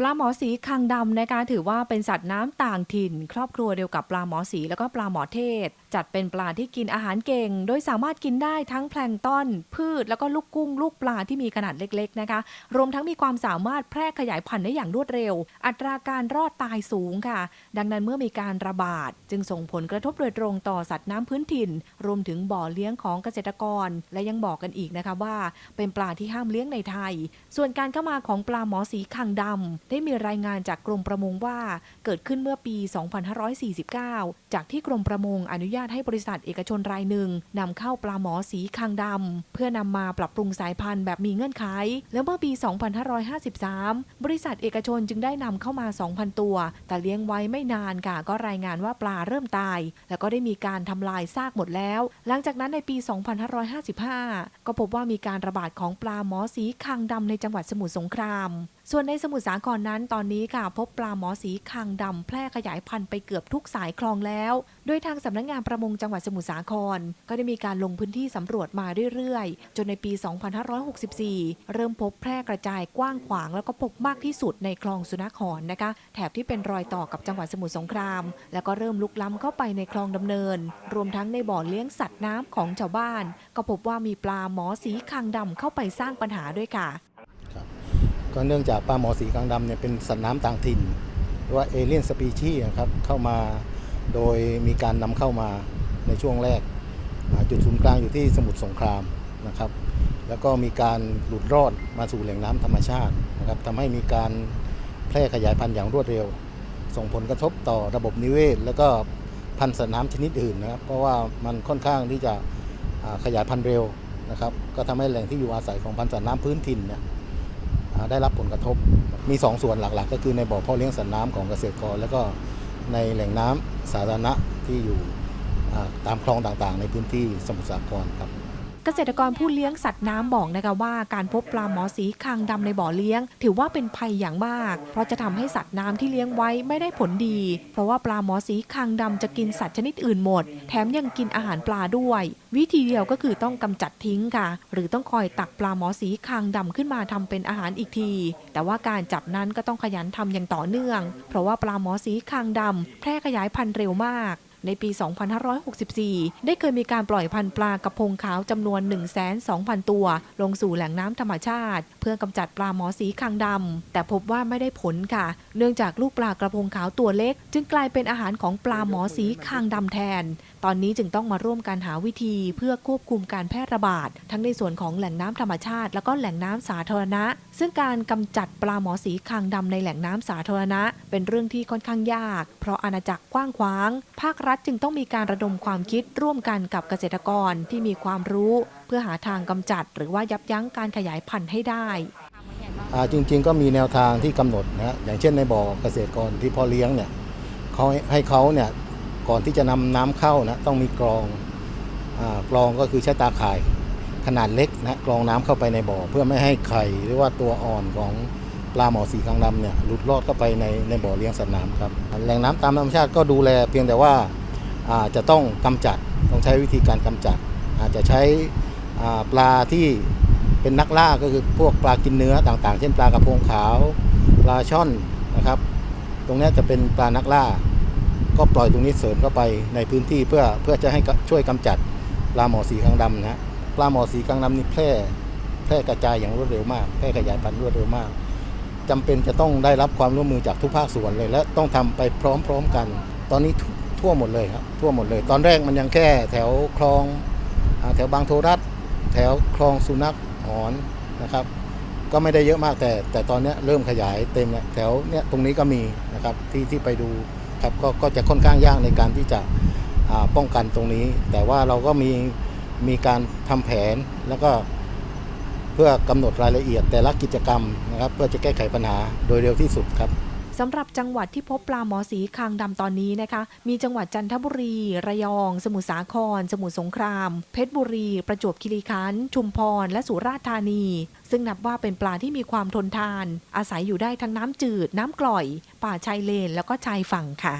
ปลาหมอสีคางดำนะคะถือว่าเป็นสัตว์น้ำต่างถิ่น ครอบครัวเดียวกับปลาหมอสีแล้วก็ปลาหมอเทศ จัดเป็นปลาที่กินอาหารเก่ง โดยสามารถกินได้ทั้งแพลงต้นพืช แล้วก็ลูกกุ้ง ลูกปลาที่มีขนาดเล็กๆนะคะ รวมทั้งมีความสามารถแพร่ขยายพันธุ์ได้อย่างรวดเร็ว อัตราการรอดตายสูงค่ะ ดังนั้นเมื่อมีการระบาด จึงส่งผลกระทบโดยตรงต่อสัตว์น้ำพื้นถิ่น รวมถึงบ่อเลี้ยงของเกษตรกร และยังบอกกันอีกนะคะว่า เป็นปลาที่ห้ามเลี้ยงในไทย ส่วนการเข้ามาของปลาหมอสีคางดำได้มีรายงานจากกรมประมงว่าเกิดขึ้นเมื่อปี 2549 จากที่กรมประมงอนุญาตให้บริษัทเอกชนรายหนึ่งนำเข้าปลาหมอสีคางดำเพื่อนำมาปรับปรุงสายพันธุ์แบบมีเงื่อนไข แล้วเมื่อปี 2553 บริษัทเอกชนจึงได้นำเข้ามา 2,000 ตัว แต่เลี้ยงไว้ไม่นานค่ะก็รายงานว่าปลาเริ่มตาย แล้วก็ได้มีการทำลายซากหมดแล้ว หลังจากนั้นในปี 2555 ก็พบว่ามีการระบาดของปลาหมอสีคางดำในจังหวัดสมุทรสงคราม ส่วนในสมุทรสาครนั้นตอนนี้ค่ะพบปลาหมอสีคางดำแพร่ขยายพันธุ์ไปเกือบทุกสายคลองแล้ว โดยทางสำนักงานประมงจังหวัดสมุทรสาคร ก็ได้มีการลงพื้นที่สำรวจมาเรื่อยๆ จนในปี 2564 เริ่มพบแพร่กระจายกว้างขวาง แล้วก็พบมากที่สุดในคลองสุนครนนะคะ แถบที่เป็นรอยต่อกับจังหวัดสมุทรสงคราม แล้วก็เริ่มลุกล้ำเข้าไปในคลองดำเนิน รวมทั้งในบ่อเลี้ยงสัตว์น้ำของชาวบ้าน ก็พบว่ามีปลาหมอสีคางดำเข้าไปสร้างปัญหาด้วยค่ะ ก็เนื่องจากปลาหมอสีกลางดำเนี่ยเป็นสัตว์น้ำต่างถิ่นหรือว่าเอเลียนสปีชีส์ครับเข้ามาโดยมีการนำเข้ามาในช่วงแรก จุดศูนย์กลางอยู่ที่สมุทรสงครามนะครับแล้วก็มีการหลุดรอดมาสู่แหล่งน้ำธรรมชาตินะครับทำให้มีการแพร่ขยายพันธุ์อย่างรวดเร็ว ส่งผลกระทบต่อระบบนิเวศ แล้วก็พันธุ์สัตว์น้ำชนิดอื่นนะครับ เพราะว่ามันค่อนข้างที่จะขยายพันธุ์เร็วนะครับ ก็ทำให้แหล่งที่อยู่อาศัยของพันธุ์สัตว์น้ำพื้นถิ่นเนี่ย ได้รับผลกระทบ มี 2 ส่วนหลักๆ ก็คือในบ่อพ่อเลี้ยงสัตว์น้ำของเกษตรกร แล้วก็ในแหล่งน้ำสาธารณะที่อยู่ตามคลองต่างๆ ในพื้นที่สมุทรสาครครับ เกษตรกรผู้เลี้ยงสัตว์น้ำบอกนะคะว่าการพบปลาหมอสีคางดำในบ่อเลี้ยง ถือว่าเป็นภัยอย่างมาก เพราะจะทำให้สัตว์น้ำที่เลี้ยงไว้ไม่ได้ผลดี เพราะว่าปลาหมอสีคางดำจะกินสัตว์ชนิดอื่นหมด แถมยังกินอาหารปลาด้วย วิธีเดียวก็คือต้องกำจัดทิ้งค่ะ หรือต้องคอยตักปลาหมอสีคางดำขึ้นมาทำเป็นอาหารอีกที แต่ว่าการจับนั้นก็ต้องขยันทำอย่างต่อเนื่อง เพราะว่าปลาหมอสีคางดำแพร่ขยายพันธุ์เร็วมาก ในปี 2564 ได้เคยมีการปล่อยพันธุ์ปลากระพงขาวจำนวน 1 2 0 0 0 ตัว ลงสู่แหล่งน้ำธรรมชาติ เพื่อกำจัดปลาหมอสีคางดำ แต่พบว่าไม่ได้ผลค่ะ เนื่องจากลูกปลากระพงขาวตัวเล็ก จึงกลายเป็นอาหารของปลาหมอสีคางดำแทน ตอนนี้จึงต้องมาร่วมกันหาวิธีเพื่อควบคุมการแพร่ระบาด ทั้งในส่วนของแหล่งน้ำธรรมชาติ แล้วก็แหล่งน้ำสาธารณะ ซึ่งการกำจัดปลาหมอสีคางดำในแหล่งน้ำสาธารณะ เป็นเรื่องที่ค่อนข้างยาก เพราะอาณาจักรกว้างขวางภาครัรัฐจึงต้องมีการระดมความคิดร่วมกันกับเกษตรกรที่มีความรู้ เพื่อหาทางกำจัด หรือว่ายับยั้งการขยายพันธุ์ให้ได้จริงๆ ก็มีแนวทางที่กำหนดนะอย่างเช่นในบ่อเกษตรกรที่พ่อเลี้ยงเนี่ยเขาให้เขาเนี่ยก่อนที่จะนำน้ำเข้านะต้องมีกรองอกรองก็คือใช้ตาข่ายขนาดเล็กนะกรองน้ำเข้าไปในบ่อ เพื่อไม่ให้ไข่หรือว่าตัวอ่อนของ ปลาหมอสีคางดำเนี่ยหลุดรอดเข้าไปในในบ่อเลี้ยงสัตว์น้ำครับแหล่งน้ำตามธรรมชาติก็ดูแลเพียงแต่ว่าอาจะต้องกำจัดต้องใช้วิธีการกำจัด อาจจะใช้ปลาที่เป็นนักล่าก็คือพวกปลากินเนื้อต่างๆ เช่นปลากระพงขาว ปลาช่อนนะครับ ตรงนี้จะเป็นปลานักล่า ก็ปล่อยตรงนี้เสริมเข้าไปในพื้นที่เพื่อเพื่อจะให้ช่วยกำจัดปลาหมอสีคางดำนะปลาหมอสีคางดำนี่แพร่แพร่กระจายอย่างรวดเร็วมากแพร่ขยายพันธุ์รวดเร็วมาก จำเป็นจะต้องได้รับความร่วมมือจากทุกภาคส่วนเลย และต้องทำไปพร้อมๆกัน ตอนนี้ทั่วหมดเลยครับทั่วหมดเลย ตอนแรกมันยังแค่แถวคลองอแถวบางโทรัฐแถวคลองสุนัขหอนนะครับ ก็ไม่ได้เยอะมากแต่ แต่ตอนนี้เริ่มขยายเต็มแล้วแถวเนี้ยตรงนี้ก็มีนะครับที่ที่ไปดูครับก็ก็จะค่อนข้างยากในการที่จะป้องกันตรงนี้ แต่ว่าเราก็มีมีการทำแผนแล้วก็ พื่อกำหนดรายละเอียดแต่ละกิจกรรมนะครับ เพื่อจะแก้ไขปัญหาโดยเร็วที่สุดครับสำหรับจังหวัดที่พบปลาหมอสีคางดำตอนนี้นะคะ มีจังหวัดจันทบุรี ระยอง สมุทรสาคร สมุทรสงคราม เพชรบุรี ประจวบคีรีขันธ์ชุมพร และสุราษฎร์ธานี ซึ่งนับว่าเป็นปลาที่มีความทนทาน อาศัยอยู่ได้ทั้งน้ำจืด น้ำกร่อย ป่าชายเลนแล้วก็ชายฝั่งค่ะ